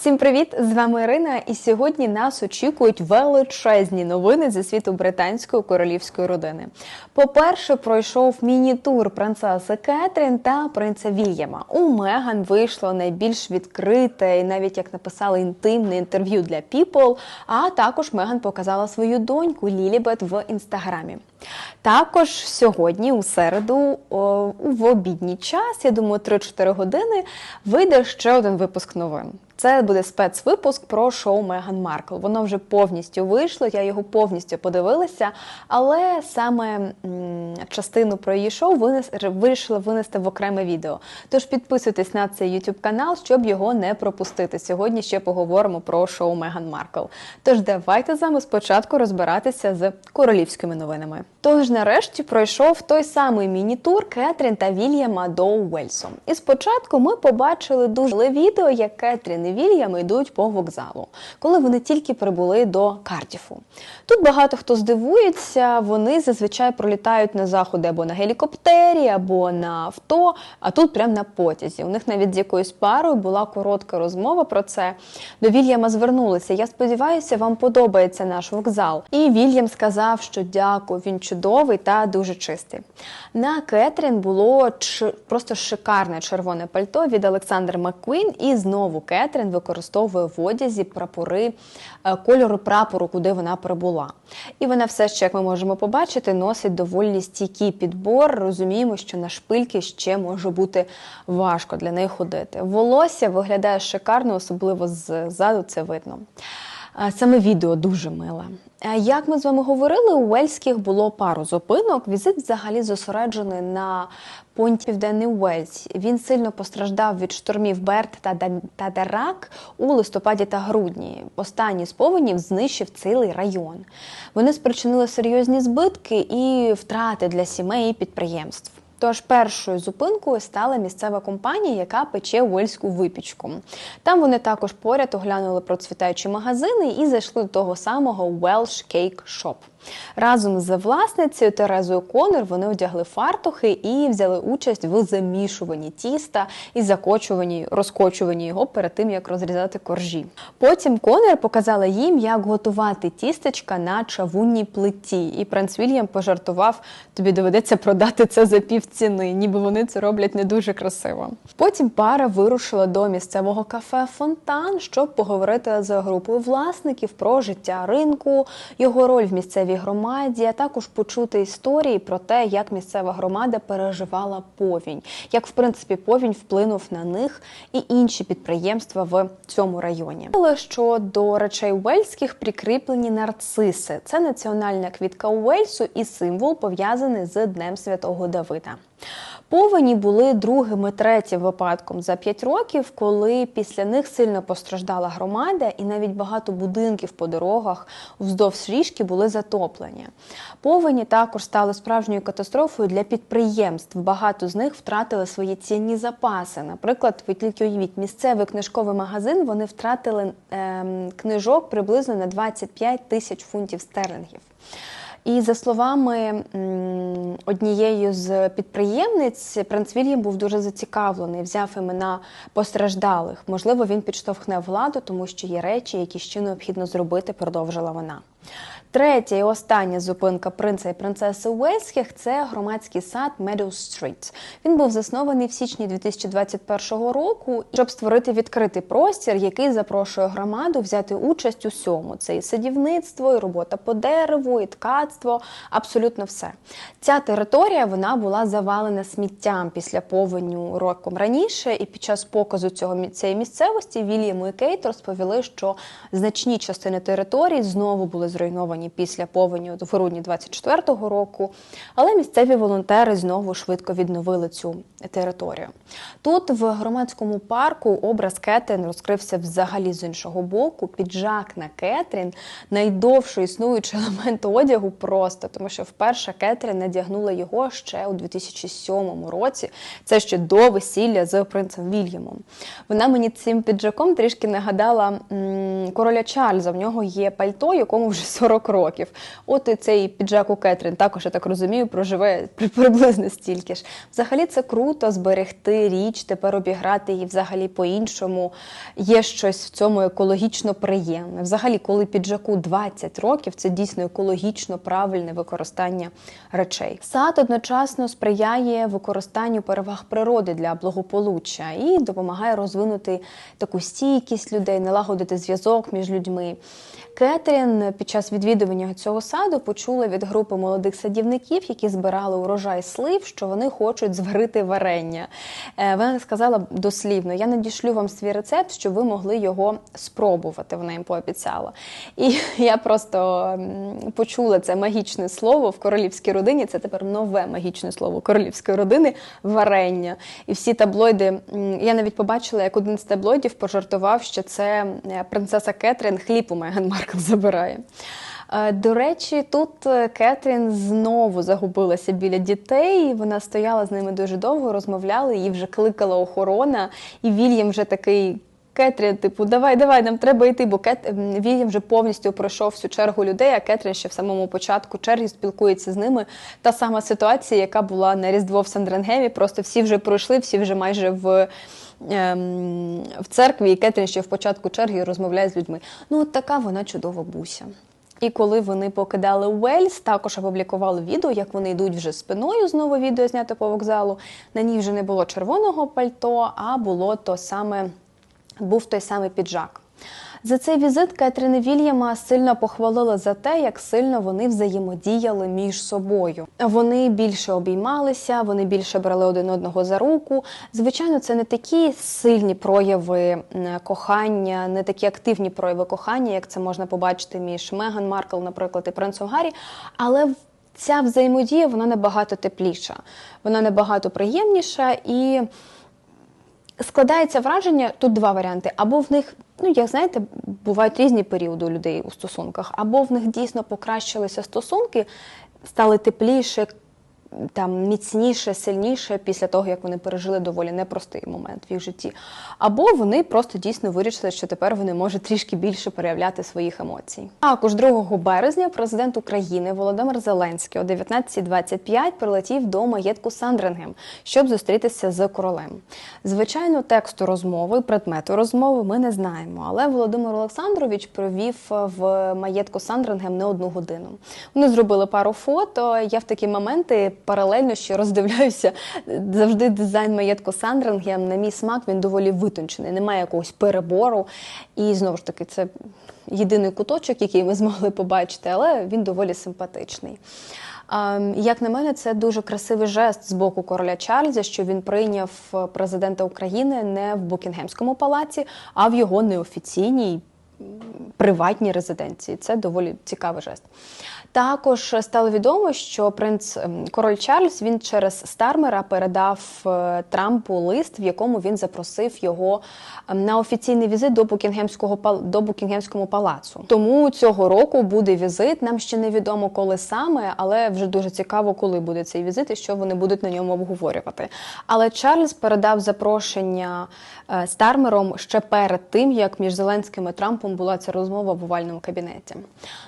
Всім привіт! З вами Ірина. І сьогодні нас очікують величезні новини зі світу британської королівської родини. По-перше, пройшов міні-тур принцеси Кетрін та принца Вільяма. У Меган вийшло найбільш відкрите і навіть як написали інтимне інтерв'ю для People, А також Меган показала свою доньку Лілібет в інстаграмі. Також сьогодні, у середу, в обідній час, я думаю, 3-4 години, вийде ще один випуск новин. Це буде спецвипуск про шоу Меган Маркл. Воно вже повністю вийшло. Я його повністю подивилася, але саме частину про її шоу винес, вирішила винести в окреме відео. Тож підписуйтесь на цей YouTube канал, щоб його не пропустити. Сьогодні ще поговоримо про шоу Меган Маркл. Тож давайте з вами спочатку розбиратися з королівськими новинами. Тож, нарешті, пройшов той самий міні-тур Кетрін та Вільяма до Уельсу. І спочатку ми побачили дуже відео, як Кетрін і йдуть по вокзалу, коли вони тільки прибули до Кардіфу. Тут багато хто здивується, вони зазвичай пролітають на заходи або на гелікоптері, або на авто, а тут прямо на потязі. У них навіть з якоюсь парою була коротка розмова про це. До Вільяма звернулися. Я сподіваюся, вам подобається наш вокзал. І Вільям сказав, що дякую, він чудовий та дуже чистий. На Кетрін було просто шикарне червоне пальто від Олександра Маккуін, і знову Кетрін використовує в одязі прапори е, кольору прапору, куди вона прибула. І вона все ще, як ми можемо побачити, носить доволі стійкий підбор. Розуміємо, що на шпильки ще може бути важко для неї ходити. Волосся виглядає шикарно, особливо ззаду це видно. Саме відео дуже миле. Як ми з вами говорили, у Уельських було пару зупинок. Візит взагалі зосереджений на понті Південний Уельс. Він сильно постраждав від штормів Берт та Дарак у листопаді та грудні. Останній з повенів знищив цілий район. Вони спричинили серйозні збитки і втрати для сімей і підприємств. Тож першою зупинкою стала місцева компанія, яка пече уельську випічку. Там вони також поряд оглянули процвітаючі магазини і зайшли до того самого Welsh Cake Shop. Разом з власницею Терезою Конор вони одягли фартухи і взяли участь в замішуванні тіста і закочуванні, розкочуванні його перед тим, як розрізати коржі. Потім Конор показала їм, як готувати тістечка на чавунній плиті. І принц Вільям пожартував: тобі доведеться продати це за півціни, ніби вони це роблять не дуже красиво. Потім пара вирушила до місцевого кафе Фонтан, щоб поговорити з групою власників про життя ринку, його роль в місцевій місцевій громаді, а також почути історії про те, як місцева громада переживала повінь, як в принципі повінь вплинув на них і інші підприємства в цьому районі. Але що до речей Уельських прикріплені нарциси, це національна квітка Уельсу і символ пов'язаний з Днем Святого Давида. Повені були другим і третім випадком за п'ять років, коли після них сильно постраждала громада, і навіть багато будинків по дорогах вздовж річки були затоплені. Повені також стали справжньою катастрофою для підприємств. Багато з них втратили свої цінні запаси. Наприклад, ви тільки уявіть, місцевий книжковий магазин вони втратили ем, книжок приблизно на 25 тисяч фунтів стерлінгів. І за словами однієї з підприємниць, принц Вільям був дуже зацікавлений, взяв імена постраждалих. Можливо, він підштовхне владу, тому що є речі, які ще необхідно зробити, продовжила вона. Третя і остання зупинка принца і принцеси Уельських це громадський сад Meadow Street. Він був заснований в січні 2021 року, щоб створити відкритий простір, який запрошує громаду взяти участь у всьому. Це і садівництво, і робота по дереву, і ткацтво абсолютно все. Ця територія вона була завалена сміттям після повеню роком раніше. І під час показу цього цієї місцевості Вільяму і Кейт розповіли, що значні частини території знову були зруйновані зруйновані після повені в грудні 24-го року, але місцеві волонтери знову швидко відновили цю територію. Тут, в громадському парку, образ Кетрін розкрився взагалі з іншого боку. Піджак на Кетрін найдовший існуючий елемент одягу просто, тому що вперше Кетрін надягнула його ще у 2007 році. Це ще до весілля з принцем Вільямом. Вона мені цим піджаком трішки нагадала короля Чарльза. В нього є пальто, якому вже майже 40 років. От і цей піджак у Кетрін також я так розумію, проживе приблизно стільки ж. Взагалі це круто зберегти річ, тепер обіграти її взагалі по-іншому. Є щось в цьому екологічно приємне. Взагалі, коли піджаку 20 років, це дійсно екологічно правильне використання речей. Сад одночасно сприяє використанню переваг природи для благополуччя і допомагає розвинути таку стійкість людей, налагодити зв'язок між людьми. Кетрін під час відвідування цього саду почула від групи молодих садівників, які збирали урожай слив, що вони хочуть зварити варення. Е, Вона сказала дослівно: я надішлю вам свій рецепт, щоб ви могли його спробувати. Вона їм пообіцяла. І я просто почула це магічне слово в королівській родині. Це тепер нове магічне слово королівської родини варення. І всі таблоїди. Я навіть побачила, як один з таблоїдів пожартував, що це е, принцеса Кетрін хліб у Меган Маркл забирає. Е, До речі, тут е, Кетрін знову загубилася біля дітей. Вона стояла з ними дуже довго, розмовляли, її вже кликала охорона, і Вільям вже такий. Кетрін, типу, давай, давай, нам треба йти, бо Кет... Вільям вже повністю пройшов всю чергу людей, а Кетрін ще в самому початку черги спілкується з ними. Та сама ситуація, яка була на Різдво в Сандренгемі. Просто всі вже пройшли, всі вже майже в, ем, в церкві, і Кетрін ще в початку черги розмовляє з людьми. Ну, от така вона чудова буся. І коли вони покидали Уельс, також опублікували відео, як вони йдуть вже спиною. Знову відео знято по вокзалу. На ній вже не було червоного пальто, а було то саме, був той самий піджак. За цей візит Кетрін Вільяма сильно похвалила за те, як сильно вони взаємодіяли між собою. Вони більше обіймалися, вони більше брали один одного за руку. Звичайно, це не такі сильні прояви кохання, не такі активні прояви кохання, як це можна побачити між Меган Маркл, наприклад, і принцем Гаррі, але ця взаємодія вона набагато тепліша, вона набагато приємніша і складається враження, тут два варіанти. Або в них, ну як знаєте, бувають різні періоди у людей у стосунках, або в них дійсно покращилися стосунки, стали тепліше, там міцніше, сильніше після того, як вони пережили доволі непростий момент в їх житті. Або вони просто дійсно вирішили, що тепер вони можуть трішки більше проявляти своїх емоцій. Також 2 березня президент України Володимир Зеленський о 19.25 прилетів до маєтку Сандрингем, щоб зустрітися з королем. Звичайно, тексту розмови, предмету розмови ми не знаємо, але Володимир Олександрович провів в маєтку Сандрингем не одну годину. Вони зробили пару фото. Я в такі моменти паралельно ще роздивляюся завжди дизайн маєтку Сандрингем. На мій смак він доволі витончений, немає якогось перебору. І знову ж таки, це єдиний куточок, який ми змогли побачити, але він доволі симпатичний. Як на мене, це дуже красивий жест з боку короля Чарльза, що він прийняв президента України не в Букінгемському палаці, а в його неофіційній приватній резиденції. Це доволі цікавий жест. Також стало відомо, що принц ем, король Чарльз він через Стармера передав е, Трампу лист, в якому він запросив його ем, на офіційний візит до Букінгемського до Букінгемському палацу. Тому цього року буде візит. Нам ще невідомо коли саме, але вже дуже цікаво, коли буде цей візит і що вони будуть на ньому обговорювати. Але Чарльз передав запрошення е, Стармером ще перед тим, як між Зеленським і Трампом була ця розмова в овальному кабінеті.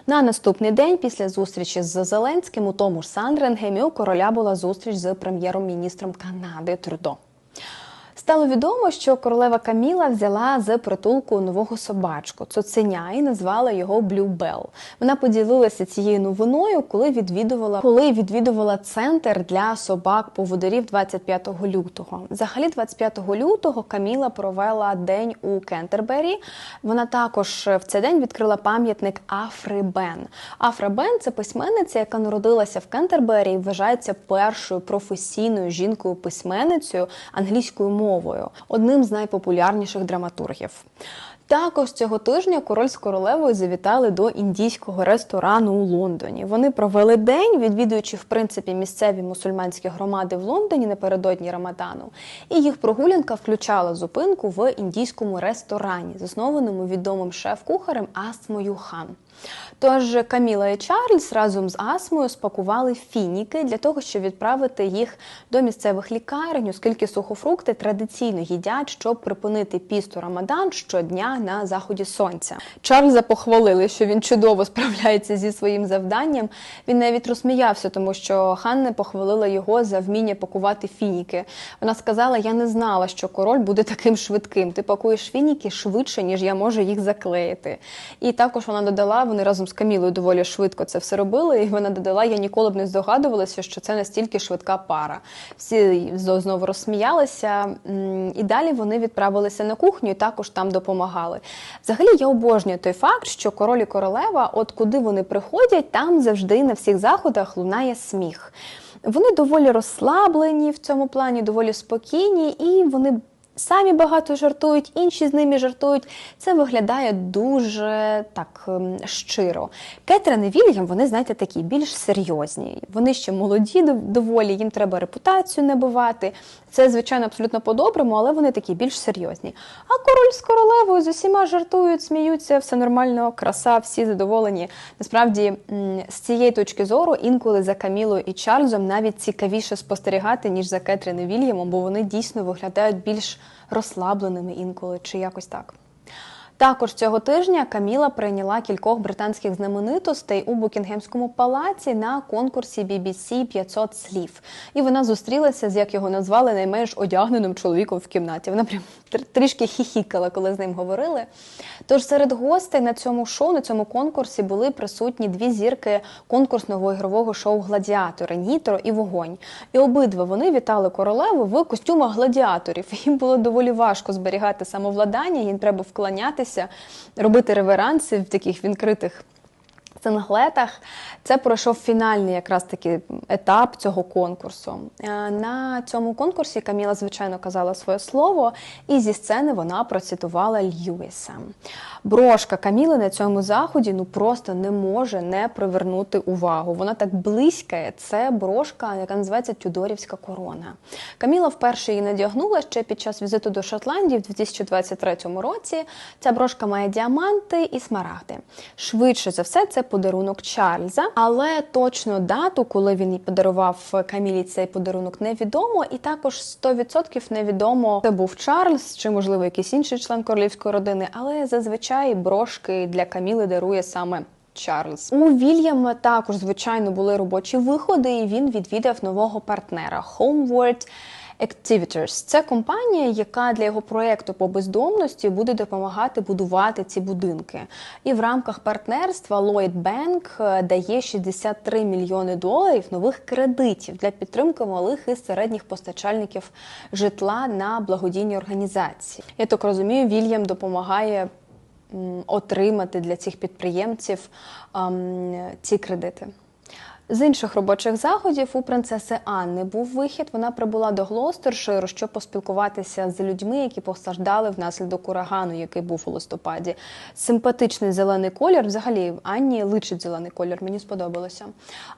На наступний день, після зустрічі з Зеленським, у тому ж Сандренгемі у короля була зустріч з прем'єром-міністром Канади Трюдо. Стало відомо, що королева Каміла взяла з притулку нового собачку цуценя і назвала його Блюбел. Вона поділилася цією новиною, коли відвідувала коли відвідувала центр для собак поводирів 25 лютого. Взагалі, 25 лютого Каміла провела день у Кентербері. Вона також в цей день відкрила пам'ятник Афри Бен. Афра Бен це письменниця, яка народилася в Кентербері і вважається першою професійною жінкою-письменницею англійською мовою, одним з найпопулярніших драматургів. Також цього тижня король з королевою завітали до індійського ресторану у Лондоні. Вони провели день, відвідуючи в принципі місцеві мусульманські громади в Лондоні напередодні Рамадану. І їх прогулянка включала зупинку в індійському ресторані, заснованому відомим шеф-кухарем Асмою Хан. Тож Каміла і Чарльз разом з Асмою спакували фініки для того, щоб відправити їх до місцевих лікарень, оскільки сухофрукти традиційно їдять, щоб припинити пісту Рамадан щодня на заході сонця. Чарльза похвалили, що він чудово справляється зі своїм завданням. Він навіть розсміявся, тому що Ханна похвалила його за вміння пакувати фініки. Вона сказала: Я не знала, що король буде таким швидким. Ти пакуєш фініки швидше, ніж я можу їх заклеїти. І також вона додала, вони разом з Камілою доволі швидко це все робили. І вона додала: я ніколи б не здогадувалася, що це настільки швидка пара. Всі знову розсміялися, і далі вони відправилися на кухню і також там допомагали. Взагалі, я обожнюю той факт, що король і королева, от куди вони приходять, там завжди на всіх заходах лунає сміх. Вони доволі розслаблені в цьому плані, доволі спокійні, і вони самі багато жартують, інші з ними жартують. Це виглядає дуже так ем, щиро. Кетрин і Вільям, вони, знаєте, такі більш серйозні. Вони ще молоді доволі, їм треба репутацію набивати. Це, звичайно, абсолютно по-доброму, але вони такі більш серйозні. А король з королевою з усіма жартують, сміються, все нормально, краса, всі задоволені. Насправді, з цієї точки зору, інколи за Камілою і Чарльзом навіть цікавіше спостерігати, ніж за Кетрин і Вільямом, бо вони дійсно виглядають більш розслабленими інколи чи якось так. Також цього тижня Каміла прийняла кількох британських знаменитостей у Букінгемському палаці на конкурсі BBC 500 слів. І вона зустрілася з як його назвали найменш одягненим чоловіком в кімнаті. Вона прям трішки хіхікала, коли з ним говорили. Тож серед гостей на цьому шоу, на цьому конкурсі були присутні дві зірки конкурсного ігрового шоу Гладіатори Нітро і Вогонь. І обидва вони вітали королеву в костюмах гладіаторів. Їм було доволі важко зберігати самовладання, їм треба вклонятися, робити реверанси в таких відкритих синглетах. Це пройшов фінальний якраз таки етап цього конкурсу. Е, на цьому конкурсі Каміла, звичайно, казала своє слово, і зі сцени вона процитувала Льюіса. Брошка Каміли на цьому заході ну просто не може не привернути увагу. Вона так близькає. Це брошка, яка називається Тюдорівська корона. Каміла вперше її надягнула ще під час візиту до Шотландії в 2023 році. Ця брошка має діаманти і смарагди. Швидше за все, це подарунок Чарльза, але точно дату, коли він подарував Камілі цей подарунок, невідомо, і також 100% невідомо, це був Чарльз чи, можливо, якийсь інший член королівської родини, але зазвичай брошки для Каміли дарує саме. Чарльз. У Вільяма також звичайно були робочі виходи, і він відвідав нового партнера Homeward Activitors. Це компанія, яка для його проєкту по бездомності буде допомагати будувати ці будинки. І в рамках партнерства Lloyd Bank е, дає 63 мільйони доларів нових кредитів для підтримки малих і середніх постачальників житла на благодійні організації. Я так розумію, Вільям допомагає. Отримати для цих підприємців ем, ці кредити. З інших робочих заходів у принцеси Анни був вихід. Вона прибула до Глостерширу, щоб поспілкуватися з людьми, які постраждали внаслідок урагану, який був у листопаді. Симпатичний зелений колір. Взагалі Анні личить зелений колір. Мені сподобалося.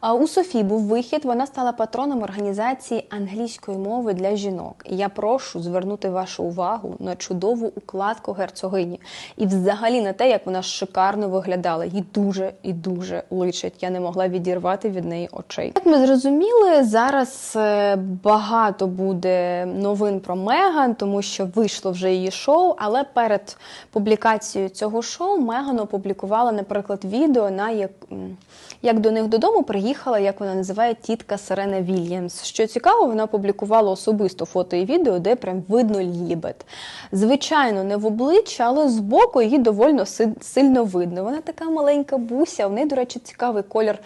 А у Софії був вихід. Вона стала патроном організації англійської мови для жінок. І я прошу звернути вашу увагу на чудову укладку герцогині і, взагалі, на те, як вона шикарно виглядала. Їй дуже і дуже личить. Я не могла відірвати від неї очей. Як ми зрозуміли, зараз е, багато буде новин про Меган, тому що вийшло вже її шоу. Але перед публікацією цього шоу Меган опублікувала, наприклад, відео на як як до них додому приїхала, як вона називає тітка Сирена Вільямс. Що цікаво, вона опублікувала особисто фото і відео, де прям видно лібет. Звичайно, не в обличчя, але збоку її доволі сильно видно. Вона така маленька буся, в неї, до речі, цікавий колір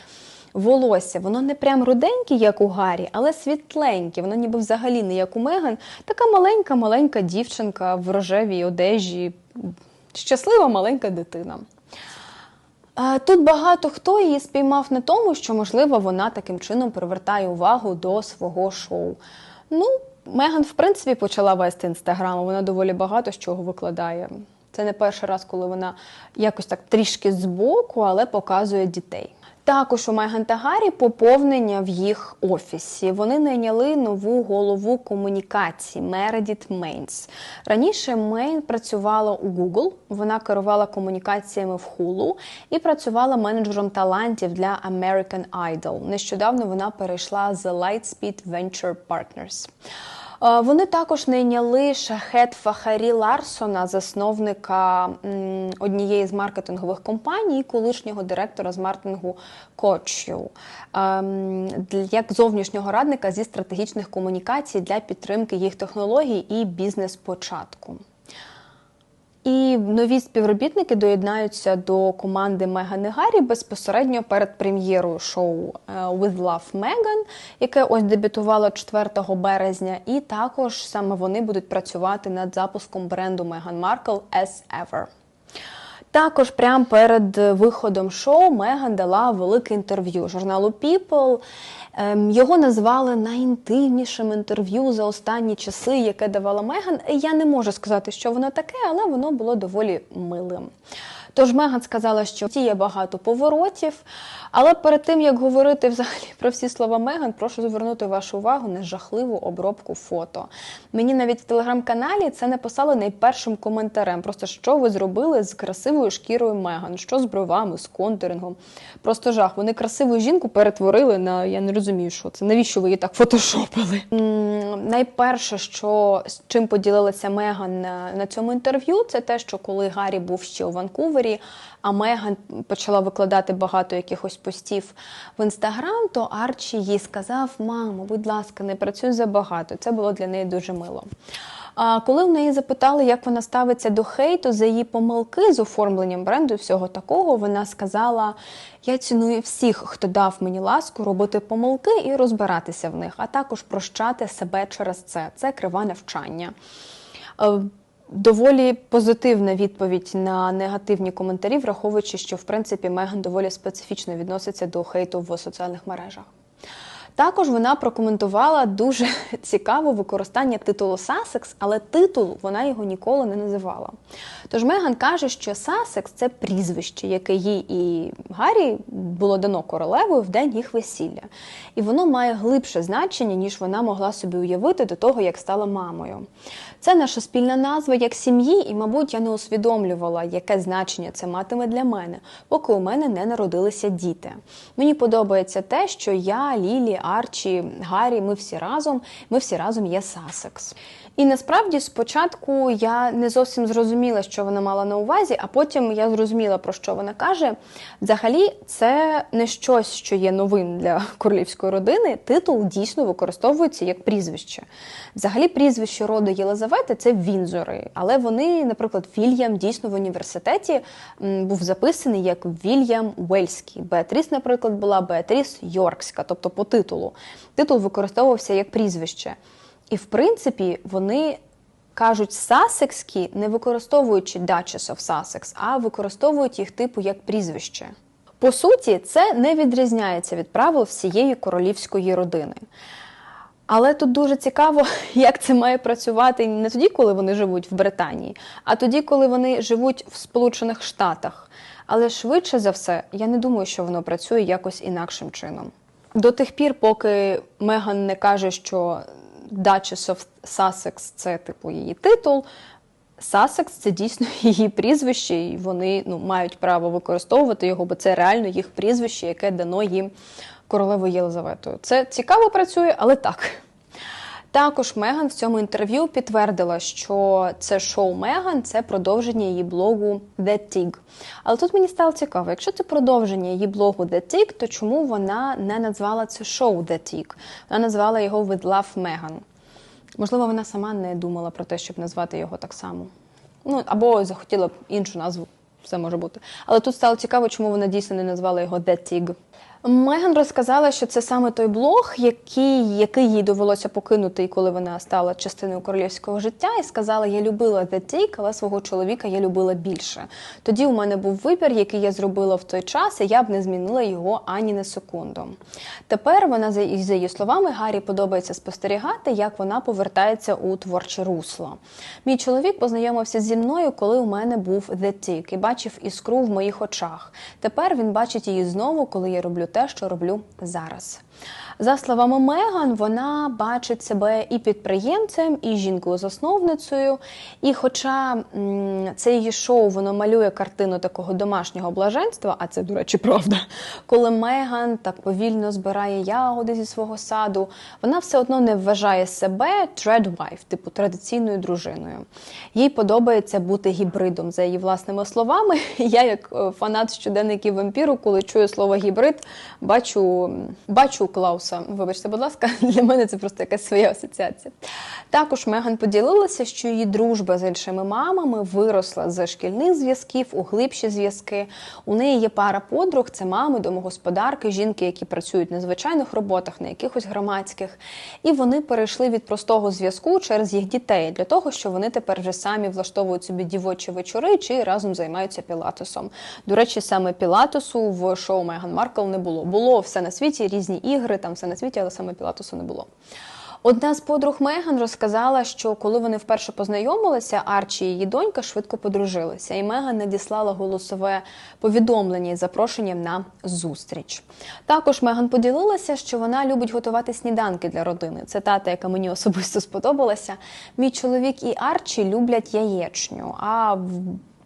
волосся. Воно не прям руденьке, як у Гаррі, але світленьке. Воно ніби взагалі не як у Меган. Така маленька-маленька дівчинка в рожевій одежі, щаслива маленька дитина. Тут багато хто її спіймав на тому, що, можливо, вона таким чином привертає увагу до свого шоу. Ну, Меган, в принципі, почала вести інстаграм, вона доволі багато з чого викладає. Це не перший раз, коли вона якось так трішки збоку, але показує дітей. Також у Меган та Гаррі поповнення в їх офісі. Вони найняли нову голову комунікації Мередіт Мейнс. Раніше Мейн працювала у Google, вона керувала комунікаціями в Hulu і працювала менеджером талантів для American Idol. Нещодавно вона перейшла з Lightspeed Venture Partners. Е, Вони також найняли Шахет Фахарі Ларсона, засновника однієї з маркетингових компаній, колишнього директора з маркетингу Кочю, як зовнішнього радника зі стратегічних комунікацій для підтримки їх технологій і бізнес-початку. І нові співробітники доєднаються до команди Меган і Гаррі безпосередньо перед прем'єрою шоу е, With Love Megan, яке ось дебютувало 4 березня. І також саме вони будуть працювати над запуском бренду Меган Маркл as Ever. Також прямо перед виходом шоу Меган дала велике інтерв'ю журналу People. Ем, Його назвали найінтимнішим інтерв'ю за останні часи, яке давала Меган. Я не можу сказати, що воно таке, але воно було доволі милим. Тож Меган сказала, що є багато поворотів. Але перед тим як говорити взагалі про всі слова Меган, прошу звернути вашу увагу на жахливу обробку фото. Мені навіть в телеграм-каналі це написали найпершим коментарем. Просто що ви зробили з красивою шкірою Меган, що з бровами, з контурингом. Просто жах. Вони красиву жінку перетворили на я не розумію, що це. Навіщо ви її так фотошопили? Найперше, що з чим поділилася Меган на, на цьому інтерв'ю, це те, що коли Гаррі був ще у Ванкувері, а Меган почала викладати багато якихось постів в інстаграм, то Арчі їй сказав: Мамо, будь ласка, не працюй забагато. Це було для неї дуже мило. А коли в неї запитали, як вона ставиться до хейту за її помилки з оформленням бренду і всього такого, вона сказала: Я ціную всіх, хто дав мені ласку робити помилки і розбиратися в них, а також прощати себе через це. Це криве навчання. Доволі позитивна відповідь на негативні коментарі, враховуючи, що в принципі Меган доволі специфічно відноситься до хейту в соціальних мережах. Також вона прокоментувала дуже цікаве використання титулу Сасекс, але титул вона його ніколи не називала. Тож Меган каже, що Сасекс це прізвище, яке їй і Гаррі було дано королевою в день їх весілля. І воно має глибше значення, ніж вона могла собі уявити до того, як стала мамою. Це наша спільна назва як сім'ї, і, мабуть, я не усвідомлювала, яке значення це матиме для мене, поки у мене не народилися діти. Мені подобається те, що я, Лілі, Арчі, Гаррі, ми всі разом, ми всі разом є Сасекс. І насправді спочатку я не зовсім зрозуміла, що вона мала на увазі, а потім я зрозуміла, про що вона каже. Взагалі, це не щось, що є новим для королівської родини. Титул дійсно використовується як прізвище. Взагалі, прізвище роду Єлизавети це Вінзори, але вони, наприклад, Вільям дійсно в університеті був записаний як Вільям Уельський. Беатріс, наприклад, була Беатріс Йоркська, тобто по титулу. Титул використовувався як прізвище. І в принципі вони кажуть сасекські, не використовуючи Duchess of Sussex, а використовують їх типу як прізвище. По суті, це не відрізняється від правил всієї королівської родини. Але тут дуже цікаво, як це має працювати не тоді, коли вони живуть в Британії, а тоді, коли вони живуть в Сполучених Штатах. Але швидше за все, я не думаю, що воно працює якось інакшим чином. До тих пір, поки Меган не каже, що Duchess of Sussex – це типу її титул. Сасекс це дійсно її прізвище, і вони ну, мають право використовувати його, бо це реально їх прізвище, яке дано їм королевою Єлизаветою. Це цікаво працює, але так. Також Меган в цьому інтерв'ю підтвердила, що це шоу Меган це продовження її блогу The Tig. Але тут мені стало цікаво, якщо це продовження її блогу The Tig, то чому вона не назвала це шоу The Tig? Вона назвала його With Love Megan. Можливо, вона сама не думала про те, щоб назвати його так само. Ну, або захотіла б іншу назву, все може бути. Але тут стало цікаво, чому вона дійсно не назвала його The Tig. Меган розказала, що це саме той блог, який, який їй довелося покинути, і коли вона стала частиною королівського життя, і сказала: Я любила Take, але свого чоловіка я любила більше. Тоді у мене був вибір, який я зробила в той час, і я б не змінила його ані на секунду. Тепер вона за її словами Гаррі подобається спостерігати, як вона повертається у творче русло. Мій чоловік познайомився зі мною, коли у мене був Tick, і бачив іскру в моїх очах. Тепер він бачить її знову, коли я роблю те, що роблю зараз. За словами Меган, вона бачить себе і підприємцем, і жінкою-засновницею. І хоча це її шоу воно малює картину такого домашнього блаженства, а це, до речі, правда, коли Меган так повільно збирає ягоди зі свого саду, вона все одно не вважає себе тредвайф, типу традиційною дружиною. Їй подобається бути гібридом, за її власними словами. Я, як е, фанат щоденників вампіру, коли чую слово гібрид, бачу, бачу Клауса. Вибачте, будь ласка, для мене це просто якась своя асоціація. Також Меган поділилася, що її дружба з іншими мамами виросла з шкільних зв'язків у глибші зв'язки. У неї є пара подруг, це мами, домогосподарки, жінки, які працюють на звичайних роботах, на якихось громадських. І вони перейшли від простого зв'язку через їх дітей для того, що вони тепер вже самі влаштовують собі дівочі вечори чи разом займаються пілатесом. До речі, саме пілатесу в шоу Меган Маркл не було. Було все на світі, різні ігри, там все на світі, але саме пілатесу не було. Одна з подруг Меган розказала, що коли вони вперше познайомилися, Арчі і її донька швидко подружилися, і Меган надіслала голосове повідомлення із запрошенням на зустріч. Також Меган поділилася, що вона любить готувати сніданки для родини. Це тата, яка мені особисто сподобалася. Мій чоловік і Арчі люблять яєчню. а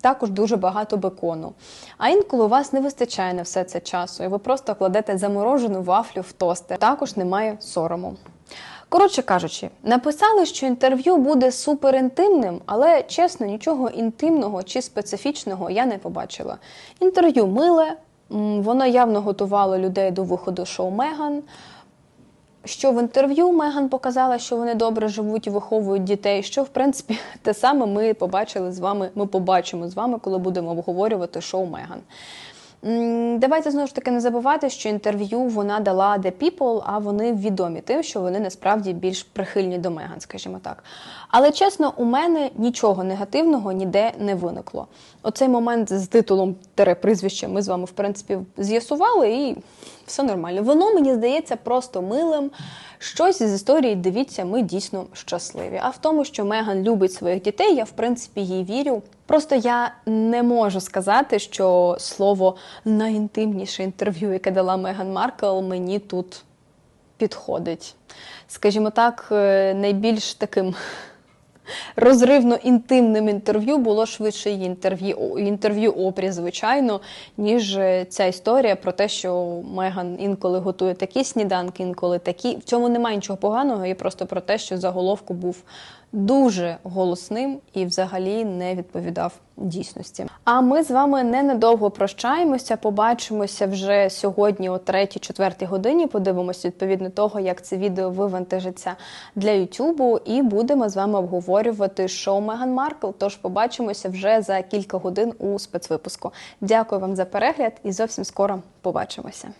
також дуже багато бекону. А інколи у вас не вистачає на все це часу, і ви просто кладете заморожену вафлю в тостер. Також немає сорому. Коротше кажучи, написали, що інтерв'ю буде суперінтимним, але чесно, нічого інтимного чи специфічного я не побачила. Інтерв'ю миле, воно явно готувало людей до виходу шоу Меган. Що в інтерв'ю Меган показала, що вони добре живуть і виховують дітей. Що в принципі те саме ми побачили з вами. Ми побачимо з вами, коли будемо обговорювати шоу Меган. Давайте знову ж таки не забувати, що інтерв'ю вона дала The People, а вони відомі тим, що вони насправді більш прихильні до Меган, скажімо так. Але чесно, у мене нічого негативного ніде не виникло. Оцей момент з титулом тере прізвище ми з вами, в принципі, з'ясували, і все нормально. Воно мені здається просто милим. Щось із історії, дивіться, ми дійсно щасливі. А в тому, що Меган любить своїх дітей, я в принципі їй вірю. Просто я не можу сказати, що слово найінтимніше інтерв'ю, яке дала Меган Маркл, мені тут підходить. Скажімо так, е, найбільш таким розривно інтимним інтерв'ю було швидше інтерв'ю інтерв'ю Опрі, звичайно, ніж е, ця історія про те, що Меган інколи готує такі сніданки, інколи такі. В цьому немає нічого поганого, і просто про те, що заголовку був дуже голосним і взагалі не відповідав дійсності. А ми з вами ненадовго прощаємося. Побачимося вже сьогодні, о 3-4 годині. Подивимося відповідно того, як це відео вивантажиться для Ютубу, і будемо з вами обговорювати шоу Меган Маркл. Тож побачимося вже за кілька годин у спецвипуску. Дякую вам за перегляд і зовсім скоро побачимося.